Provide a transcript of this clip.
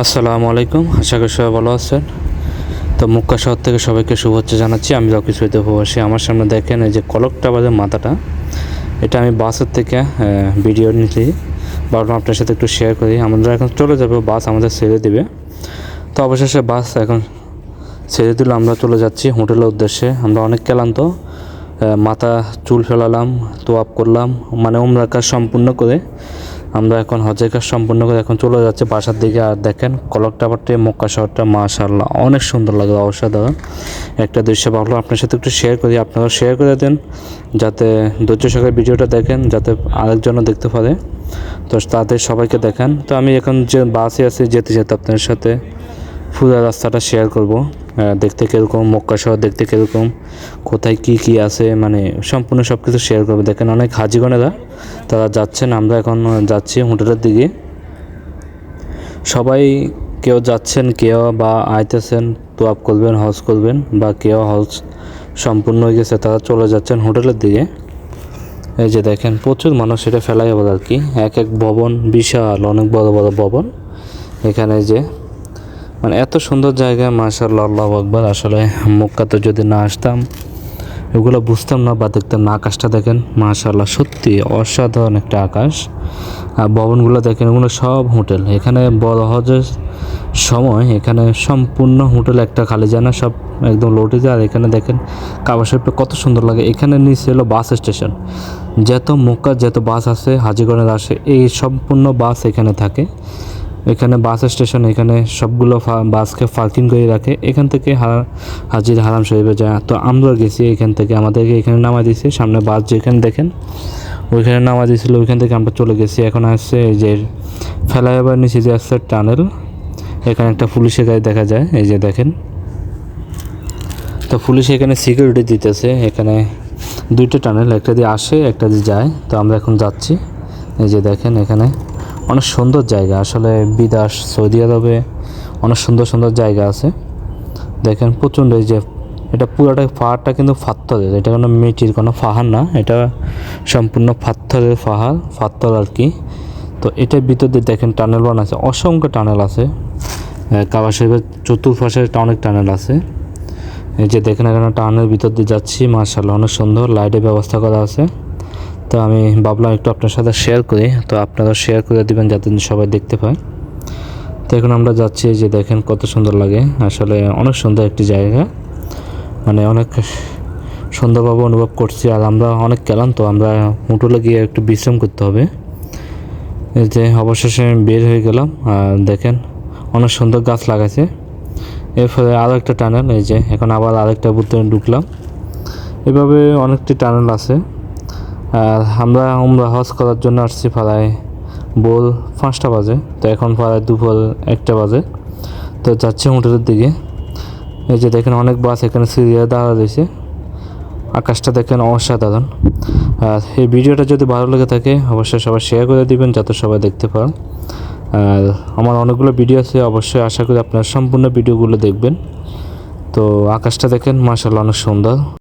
আসসালামু আলাইকুম, আশা করি সবাই ভালো আছেন। তো মুক্কা শহর থেকে সবাইকে শুভেচ্ছা জানাচ্ছি। আমি রকি সৈতে প্রবাসী। আমার সামনে দেখেন এই যে কলকটা বাজার মাথাটা। এটা আমি বাসের থেকে ভিডিও নিয়েছি ভাবলাম আপনার সাথে একটু শেয়ার করি। আমরা এখন চলে যাব, বাস আমাদের ছেড়ে দিবে। তো অবশেষে বাস এখন ছেড়ে দিল। আমরা চলে যাচ্ছি হোটেলের উদ্দেশ্যে। আমরা অনেক ক্লান্ত। মাথা চুল ফেলালাম, তোয়াপ করলাম মানে ওমরা কাজ সম্পূর্ণ করে। আমরা এখন হজের কাজ সম্পূর্ণ করে এখন চলে যাচ্ছে বাসার দিকে। আর দেখেন, কলক টাপারটি মক্কা শহরটা মাশাল্লাহ অনেক সুন্দর লাগে, অসাধারণ। একটা দৃশ্য ভাবলাম আপনার সাথে একটু শেয়ার করি, আপনারা শেয়ার করে দেন, যাতে ধৈর্য সহকারে ভিডিওটা দেখেন, যাতে আরেকজনও দেখতে পারে। তো তাদের সবাইকে দেখান। তো আমি এখন যে বাসে আছি, যেতে যেতে আপনাদের সাথে পুরো রাস্তাটা শেয়ার করব। দেখতে কীরকম, মক্কা শহর দেখতে কীরকম, কোথায় কি কি আছে মানে সম্পূর্ণ সব কিছু শেয়ার করবে। দেখেন অনেক হাজিগণেরা, তারা যাচ্ছেন, আমরা এখন যাচ্ছি হোটেলের দিকে। সবাই কেউ যাচ্ছেন, কেউ বা আইতেছেন তোয়াপ করবেন, হজ করবেন, বা কেউ হজ সম্পূর্ণ হয়ে গেছে, তারা চলে যাচ্ছেন হোটেলের দিকে। এই যে দেখেন, প্রচুর মানুষ এটা ফেলাই হবে আর কি। এক এক ভবন বিশাল, অনেক বড় বড় ভবন। এখানে যে মানে এত সুন্দর জায়গা মাশাল্লাহ আল্লাহ আকবর। আসলে মক্কাতে যদি না আসতাম, এগুলো বুঝতাম না, বা দেখতাম না আকাশটা দেখেন মাশাল্লাহ সত্যি অসাধারণ একটা আকাশ। আর ভবনগুলো দেখেন, এগুলো সব হোটেল। এখানে বড় হজের সময় এখানে সম্পূর্ণ হোটেল একটা খালি যায় না, সব একদম লোটে যায়। আর এখানে দেখেন, কাবা শরীফে কত সুন্দর লাগে। এখানে নিচে হলো বাস স্টেশন। যত মক্কা যত বাস আছে, হাজিগঞ্জের আসে, এই সম্পূর্ণ বাস এখানে থাকে। এখানে বাস স্টেশন, এখানে সবগুলো বাসকে পার্কিং করে রাখে। এখান থেকে হাজির হারাম শরীফে যায়। তো আমরা গেছি এখান থেকে। আমাদেরকে এখানে নামা দিয়েছে। সামনে বাস যেখানে দেখেন, ওইখানে নামা দিয়েছিল। ওইখান থেকে আমরা চলে গেছি। এখন আসছে এই যে ফ্লাইওভার নিচে যে আসছে টানেল, এখানে একটা পুলিশের গাড়ি দেখা যায়। এই যে দেখেন। তো পুলিশ এখানে সিকিউরিটি দিতেছে। এখানে দুইটা টানেল, একটা দিয়ে আসে, একটা দিয়ে যায়। তো আমরা এখন যাচ্ছি। এই যে দেখেন এখানে। অনেক সুন্দর জায়গা। আসলে বিদাস সৌদি আরবে অনেক সুন্দর সুন্দর জায়গা আছে। দেখেন প্রচণ্ড এই যে, এটা পুরোটা পাহাড়টা কিন্তু পাথরের এটা কোনো মেটির, কোনো পাহাড় না, এটা সম্পূর্ণ পাথরের পাহাড় পাথর আর কি। তো এটার ভিতর দিয়ে দেখেন টানেল বান আছে, অসংখ্য টানেল আছে। কাবা শরীফের চতুর্পাশে অনেক টানেল আছে। এই যে দেখেন এখানে টানের ভিতর দিয়ে যাচ্ছি মার্শাল্লাহ অনেক সুন্দর, লাইটের ব্যবস্থা করা আছে। তো আমি ভাবলাম একটু আপনার সাথে শেয়ার করি। তো আপনারা শেয়ার করে দিবেন যাতে সবাই দেখতে পায়। তো এখন আমরা যাচ্ছি যে দেখেন কত সুন্দর লাগে। আসলে অনেক সুন্দর একটি জায়গা। মানে অনেক সুন্দরভাবে অনুভব করছি। আর আমরা অনেক গেলাম, তো আমরা হোটেলে গিয়ে একটু বিশ্রাম করতে হবে। এই যে অবশেষে আমি বের হয়ে গেলাম। আর দেখেন অনেক সুন্দর গাছ লাগাইছে। এরপরে আরও একটা টানেল, এই যে এখন আবার আরেকটা বুথে ঢুকলাম। এভাবে অনেকটি টানেল আছে। আর আমরা আমরা হজ করার জন্য আসছি প্রায় বোল পাঁচটা বাজে। তো এখন প্রায় দুপুর একটা বাজে। তো যাচ্ছি হোটেলের দিকে। এই যে দেখেন অনেক বাস এখানে সিরিয়া দাঁড়া রয়েছে। আকাশটা দেখেন অসাধারণ। আর এই ভিডিওটা যদি ভালো লেগে থাকে, অবশ্যই সবাই শেয়ার করে দিবেন যাতে সবাই দেখতে পান। আর আমার অনেকগুলো ভিডিও আছে, অবশ্যই আশা করি আপনার সম্পূর্ণ ভিডিওগুলো দেখবেন। তো আকাশটা দেখেন মার্শাল্লাহ অনেক সুন্দর।